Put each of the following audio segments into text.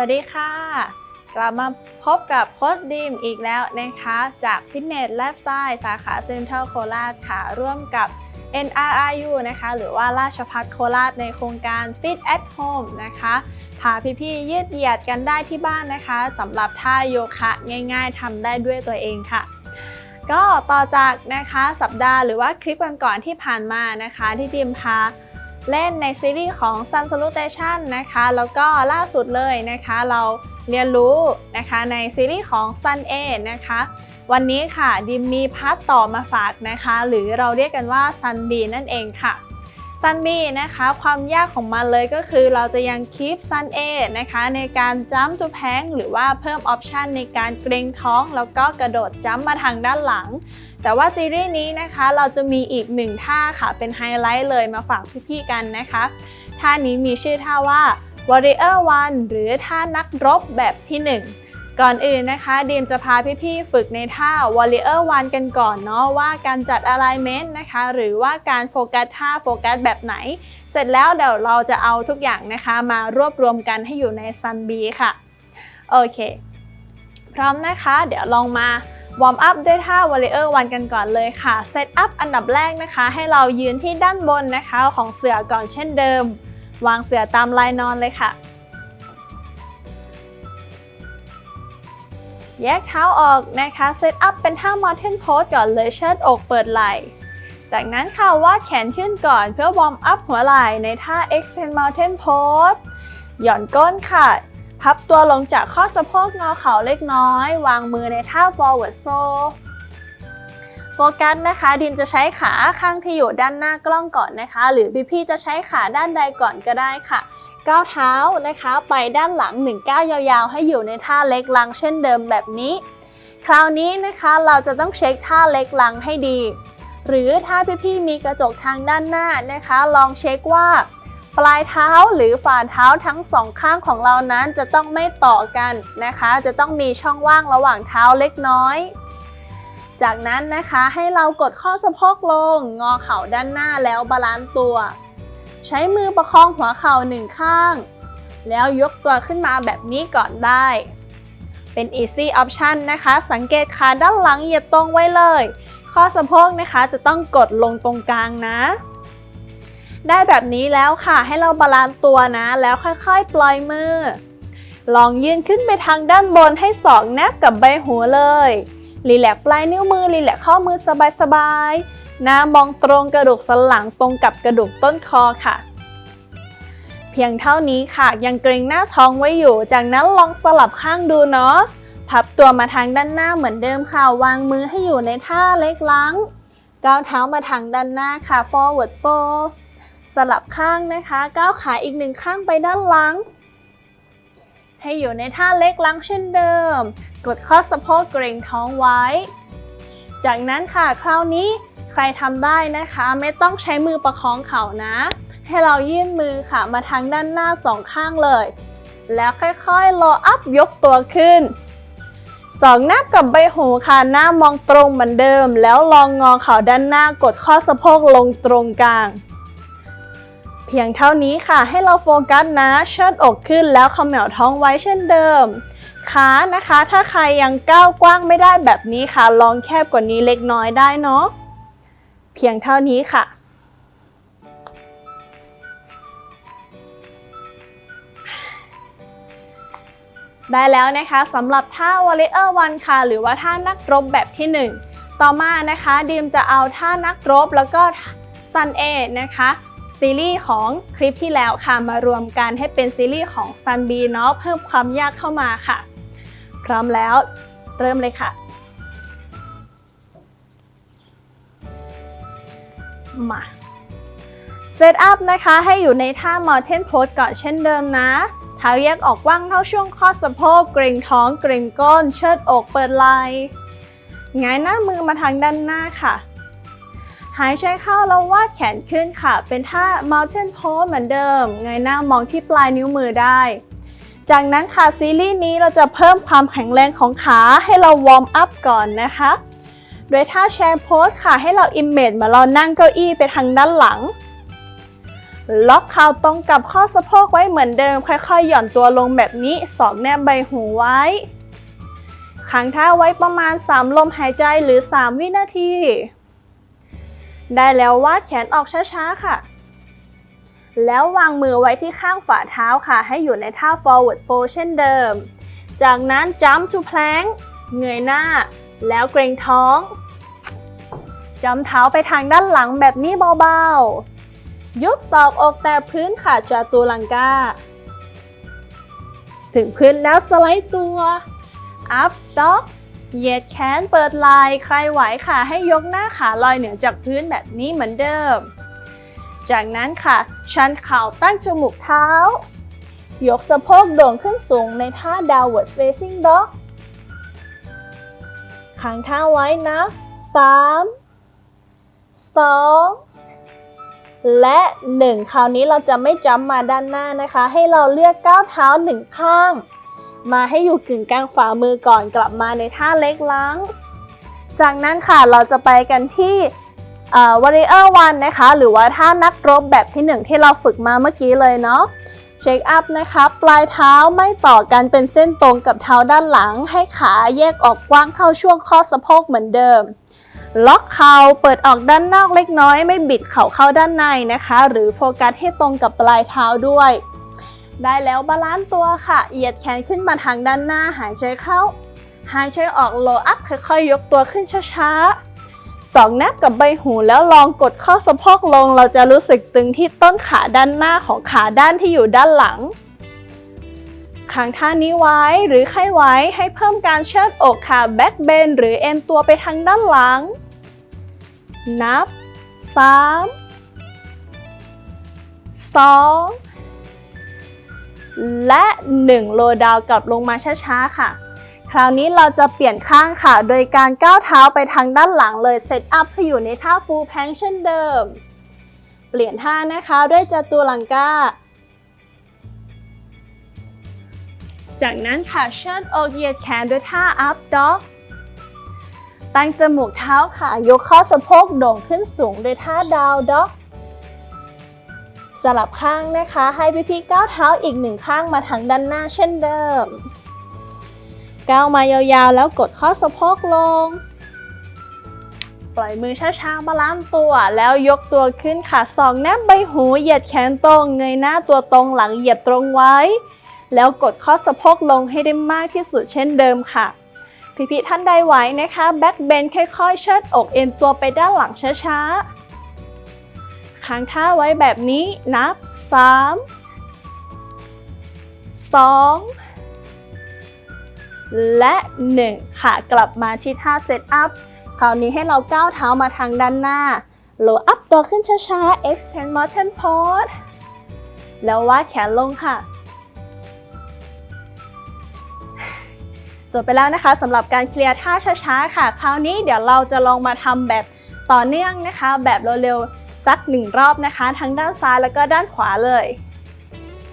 วัสดีค่ะ กลับมาพบกับโค้ชดีมอีกแล้วนะคะ จากฟิตเนสและสไตล์สาขาเซ็นทรัลโคราชค่ะ ร่วมกับ NRRU นะคะ หรือว่าราชพัฒโคราชในโครงการ Fit at Home นะคะพาพี่ๆยืดเหยียดกันได้ที่บ้านนะคะสำหรับท่าโยคะง่ายๆทำได้ด้วยตัวเองค่ะก็ต่อจากนะคะสัปดาห์หรือว่าคลิปก่อนๆที่ผ่านมานะคะ ที่ดิมพา เล่นในซีรีส์ของ Sun Salutation นะคะ แล้วก็ล่าสุดเลยนะคะ เราเรียนรู้นะคะในซีรีส์ของ Sun A นะคะ วันนี้ค่ะดิมมีพาร์ทต่อมาฝากนะคะ หรือเราเรียกกันว่า Sun B นั่นเองค่ะ Sun B นะคะ ความยากของมันเลยก็คือเราจะยังคีป Sun A นะคะ ในการจัม p ์ to plank หรือว่าเพิ่มออปชันในการเกรงท้อง แล้วก็กระโดดจัมมาทางด้านหลัง แต่ว่าซีรีส์นี้นะคะเราจะมีอีกหนึ่งท่าค่ะ เป็นไฮไลท์เลยมาฝากพี่ๆกันนะคะ ท่านี้มีชื่อท่าว่า Warrior One หรือท่านักรบแบบที่ 1ก่อนอื่นนะคะดีมจะพาพี่ๆฝึกในท่า Warrior One กันก่อนเนาะว่าการจัด alignment นะคะ หรือว่าการโฟกัสท่าโฟกัสแบบไหน เสร็จแล้วเดี๋ยวเราจะเอาทุกอย่างนะคะ มารวบรวมกันให้อยู่ใน Sun B ค่ะ โอเค พร้อมนะคะ เดี๋ยวลองมา วอร์มอัพด้วยท่า Warrior One กันก่อนเลยค่ะ เซตอัพอันดับแรกนะคะ ให้เรายืนที่ด้านบนนะคะของเสือก่อนเช่นเดิม วางเสือตามลายนอนเลยค่ะ แยกเท้าออกนะคะ เซตอัพเป็นท่า Mountain Pose ก่อนเลยเชิดอกเปิดไหล่จากนั้นค่ะวาดแขนขึ้นก่อนเพื่อวอร์มอัพหัวไหล่ในท่า Extend Mountain Pose หย่อนก้นค่ะ พับตัวลงจากข้อสะโพกงอเข่าเล็กน้อย วางมือในท่า forward fold โฟกัสนะคะ ดินจะใช้ขาข้างที่อยู่ด้านหน้ากล้องก่อนนะคะ หรือพี่ๆจะใช้ขาด้านใดก่อนก็ได้ค่ะก้าวเท้านะคะไปด้านหลังหนึ่งก้าวยาวๆ ให้อยู่ในท่าเล็กลังเช่นเดิมแบบนี้ คราวนี้นะคะเราจะต้องเช็คท่าเล็กลังให้ดี หรือถ้าพี่ๆมีกระจกทางด้านหน้านะคะ ลองเช็คว่า ปลายเท้าหรือฝ่าเท้าทั้งสองข้างของเรานั้นจะต้องไม่ต่อกันนะคะ จะต้องมีช่องว่างระหว่างเท้าเล็กน้อย จากนั้นนะคะให้เรากดข้อสะโพกลง งอเข่าด้านหน้าแล้วบาลานซ์ตัว ใช้มือประคองหัวเข่าหนึ่งข้าง แล้วยกตัวขึ้นมาแบบนี้ก่อนได้ เป็น easy option นะคะ สังเกตขาด้านหลังเหยียดตรงไว้เลย ข้อสะโพกนะคะจะต้องกดลงตรงกลางนะ ได้แบบนี้แล้วค่ะให้เราบาลานซ์ตัวนะ แล้วค่อยๆ ปล่อยมือ ลองยืนขึ้นไปทางด้านบนให้ศอกแนบกับใบหูเลยรีแลกปลายนิ้วมือรีแลกข้อมือสบายๆหน้ามองตรงกระดูกสันหลังตรงกับกระดูกต้นคอค่ะ เพียงเท่านี้ค่ะยังเกรงหน้าท้องไว้อยู่ จากนั้นลองสลับข้างดูเนาะพับตัวมาทางด้านหน้าเหมือนเดิมค่ะ วางมือให้อยู่ในท่าเล็กล้างก้าวเท้ามาทางด้านหน้าค่ะ forward fold สลับข้างนะคะก้าวขาอีกหนึ่งข้างไปด้านหลัง ให้อยู่ในท่าเล็กล้างเช่นเดิม กดข้อสะโพกเกรงท้องไว้ จากนั้นค่ะคราวนี้ใครทำได้นะคะไม่ต้องใช้มือประคองเข่านะ ให้เรายื่นมือค่ะมาทางด้านหน้าสองข้างเลย แล้วค่อยๆโลอัพยกตัวขึ้นสองหน้ากับใบหูค่ะหน้ามองตรงเหมือนเดิม แล้วลองงอเข่าด้านหน้ากดข้อสะโพกลงตรงกลาง เพียงเท่านี้ค่ะให้เราโฟกัสนะเชิดอกขึ้นแล้วเขมวท้องไว้เช่นเดิมขานะคะ ถ้าใครยังก้าวกว้างไม่ได้แบบนี้ค่ะ ลองแคบกว่านี้เล็กน้อยได้เนาะเพียงเท่านี้ค่ะ ได้แล้วนะคะสำหรับท่า Warrior One ค่ะ หรือว่าท่านักรบแบบที่ 1 ต่อมานะคะดีมจะเอาท่านักรบแล้วก็ Sun A นะคะ ซีรีส์ของคลิปที่แล้วค่ะมารวมกันให้เป็นซีรีส์ของ Sun B เนาะเพิ่มความยากเข้ามาค่ะ พร้อมแล้วเริ่มเลยค่ะ มาเซตอัพนะคะให้อยู่ในท่า Mountain Pose ก่อนเช่นเดิมนะเท้าแยกออกกว้างเท่าช่วงข้อสะโพกเกรงท้องเกรงก้น เชิดอกเปิดไหล่หงายหน้ามือมาทางด้านหน้าค่ะ หายใจเข้าแล้ววาดแขนขึ้นค่ะ เป็นท่า Mountain Pose เหมือนเดิมเงยหน้ามองที่ปลายนิ้วมือได้ จากนั้นค่ะซีรีส์นี้เราจะเพิ่มความแข็งแรงของขาให้เราวอร์มอัพก่อนนะคะ โดยท่าแชร์โพสค่ะให้เราอิมเมจเหมือนเรานั่งเก้าอี้ไปทางด้านหลัง ล็อกเข่าตรงกับข้อสะโพกไว้เหมือนเดิม ค่อยๆ หย่อนตัวลงแบบนี้สอกแนบใบหูไว้ค้างท่าไว้ประมาณ 3 ลมหายใจหรือ 3 วินาที ได้แล้ววาดแขนออกช้าๆค่ะ แล้ววางมือไว้ที่ข้างฝ่าเท้าค่ะ ให้อยู่ในท่า forward fold เช่นเดิม จากนั้น jump to plank เงยหน้า แล้วเกรงท้อง จำเท้าไปทางด้านหลังแบบนี้เบาๆ ยุบศอกอกแต่พื้นค่ะจาตุลังกา ถึงพื้นแล้วสไลด์ตัว up dog เหยียดแขนเปิดไหล่ใครไหวค่ะ ให้ยกหน้าขาลอยเหนือจากพื้นแบบนี้เหมือนเดิม จากนั้นค่ะชันเข่าตั้งจมูกเท้า ยกสะโพกโด่งขึ้นสูงในท่า downward facing dog ค้างท่าไว้นะ3 2 และ 1 คราวนี้เราจะไม่จ้ำมาด้านหน้านะคะ ให้เราเลือกก้าวเท้าหนึ่งข้าง มาให้อยู่กึ่งกลางฝ่ามือก่อนกลับมาในท่าเล็กล้าง จากนั้นค่ะเราจะไปกันที่วอริเออร์วันนะคะ หรือว่าท่านักรบแบบที่1ที่เราฝึกมาเมื่อกี้เลยเนาะเช็คอัพนะคะ ปลายเท้าไม่ต่อกันเป็นเส้นตรงกับเท้าด้านหลัง ให้ขาแยกออกกว้างเข้าช่วงข้อสะโพกเหมือนเดิม ล็อกเข่าเปิดออกด้านนอกเล็กน้อย ไม่บิดเข่าเข้าด้านในนะคะ หรือโฟกัสให้ตรงกับปลายเท้าด้วย ได้แล้วบาลานซ์ตัวค่ะ เหยียดแขนขึ้นมาทางด้านหน้าหายใจเข้า หายใจออกโลอัพค่อยๆยกตัวขึ้นช้าๆสองแนบกับใบหูแล้วลองกดข้อสะโพกลง เราจะรู้สึกตึงที่ต้นขาด้านหน้าของขาด้านที่อยู่ด้านหลังค้างท่านี้ไว้หรือใครไว้ให้เพิ่มการเชิดอกค่ะแบ็คเบนหรือเอ็นตัวไปทางด้านหลัง นับ 3 2 และ 1 โลดาวกลับลงมาช้าๆค่ะ คราวนี้เราจะเปลี่ยนข้างค่ะ โดยการก้าวเท้าไปทางด้านหลังเลยเซตอัพให้อยู่ในท่า full plank เช่นเดิม เปลี่ยนท่านะคะด้วยจตุลังกาจากนั้นค่ะเชิดอกเหยียดแขนด้วยท่า up dog ตั้งจมูกเท้าค่ะ ยกข้อสะโพกโด่งขึ้นสูงด้วยท่า down dog ลับข้างนะคะ ให้พี่พี่ๆก้าวเท้าอีกหนึ่งข้างมาทางด้านหน้าเช่นเดิม ก้าวมายาวๆ แล้วกดข้อสะโพกลง ปล่อยมือช้าๆบาล้านซ์ตัว แล้วยกตัวขึ้นค่ะสองแนบใบหูเหยียดแขนตรงเงยหน้าตัวตรงหลังเหยียดตรงไว้ แล้วกดข้อสะโพกลงให้ได้มากที่สุดเช่นเดิมค่ะพี่ๆท่านใดไหวนะคะแบ็คเบนค่อยๆ เชิดอกเอ็นตัวไปด้านหลังช้าๆ ค้างท่าไว้แบบนี้นับ 3 2 และ 1 ค่ะ กลับมาที่ท่าเซตอัพคราวนี้ให้เราก้าวเท้ามาทางด้านหน้า โลอัพตัวขึ้นช้าๆ extend mountain pose แล้ววาดแขนลงค่ะจบไปแล้วนะคะสำหรับการเคลียร์ท่าช้าๆค่ะ คราวนี้เดี๋ยวเราจะลองมาทำแบบต่อเนื่องนะคะ แบบเร็วๆ สักหนึ่งรอบนะคะ ทั้งด้านซ้ายแล้วก็ด้านขวาเลย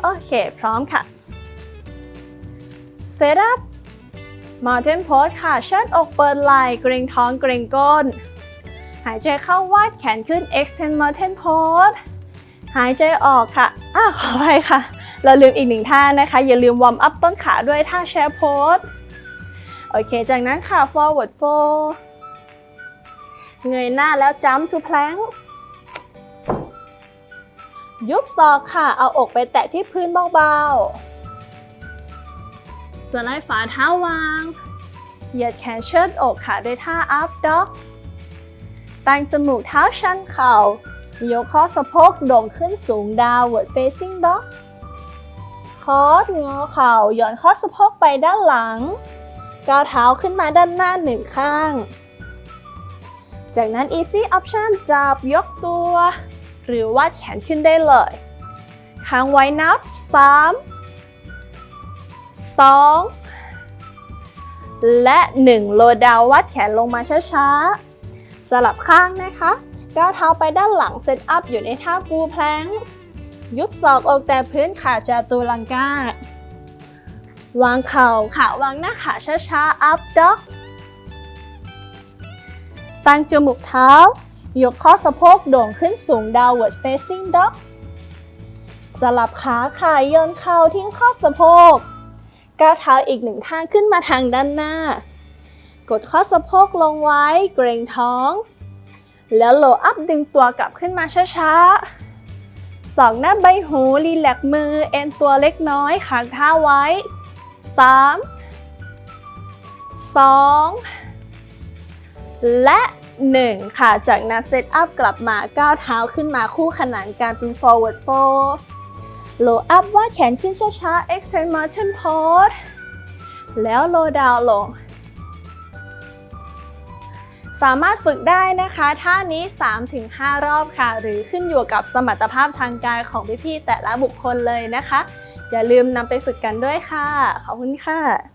โอเค พร้อมค่ะ Set up Mountain Pose ค่ะ เชิดอกเปิดไหล่เกรงท้องเกรงก้น หายใจเข้าวาดแขนขึ้น Extend Mountain Pose หายใจออกค่ะอ้าขออภัยค่ะ เราลืมอีกหนึ่งท่านะคะ อย่าลืมวอร์มอัพต้นขาด้วยท่าแชร์โพสโอเค จากนั้นค่ะ forward fold เงยหน้าแล้ว jump to plank ยุบศอกค่ะ เอาอกไปแตะที่พื้นเบาๆสไลด์ฝ่าเท้าวาง เหยียดแขนเชิดอกค่ะด้วยท่า up dog ตั้งจมูกเท้าชันเข่ายกข้อสะโพกโด่งขึ้นสูง downward facing dog คอสงอเข่าหย่อนข้อสะโพกไปด้านหลัง ก้าวเท้าขึ้นมาด้านหน้าหนึ่งข้าง จากนั้น easy option จับยกตัว หรือวาดแขนขึ้นได้เลย ค้างไว้นับ 3 2 และ 1 โลดาววัดแขนลงมาช้าๆ สลับข้างนะคะก้าวเท้าไปด้านหลังเซตอัพอยู่ในท่า full plank ยุบศอกอกแต่พื้นขาจาตุลังกาวางเข่าค่ะ วางหน้าขาช้าๆ up dog ตั้งจมูกเท้า ยกข้อสะโพกโด่งขึ้นสูง downward facing dog สลับขาค่ะโยนเข่าทิ้งข้อสะโพก ก้าวเท้าอีกหนึ่งข้างขึ้นมาทางด้านหน้า กดข้อสะโพกลงไว้เกรงท้อง แล้วโลอัพดึงตัวกลับขึ้นมาช้าๆสองหน้าใบหู รีแลกมือ เอ็นตัวเล็กน้อยขางท้าไว้ 3 2 และ 1 ค่ะ จากนั้นเซตอัพกลับมาก้าวเท้าขึ้นมาคู่ขนานการเป็น forward fold low up ว่าแขนขึ้นช้าๆ extend mountain pose แล้ว low down ลง สามารถฝึกได้นะคะ ท่านี้ 3-5 รอบค่ะ หรือขึ้นอยู่กับสมรรถภาพทางกายของพี่ๆแต่ละบุคคลเลยนะคะ อย่าลืมนำไปฝึกกันด้วยค่ะ ขอบคุณค่ะ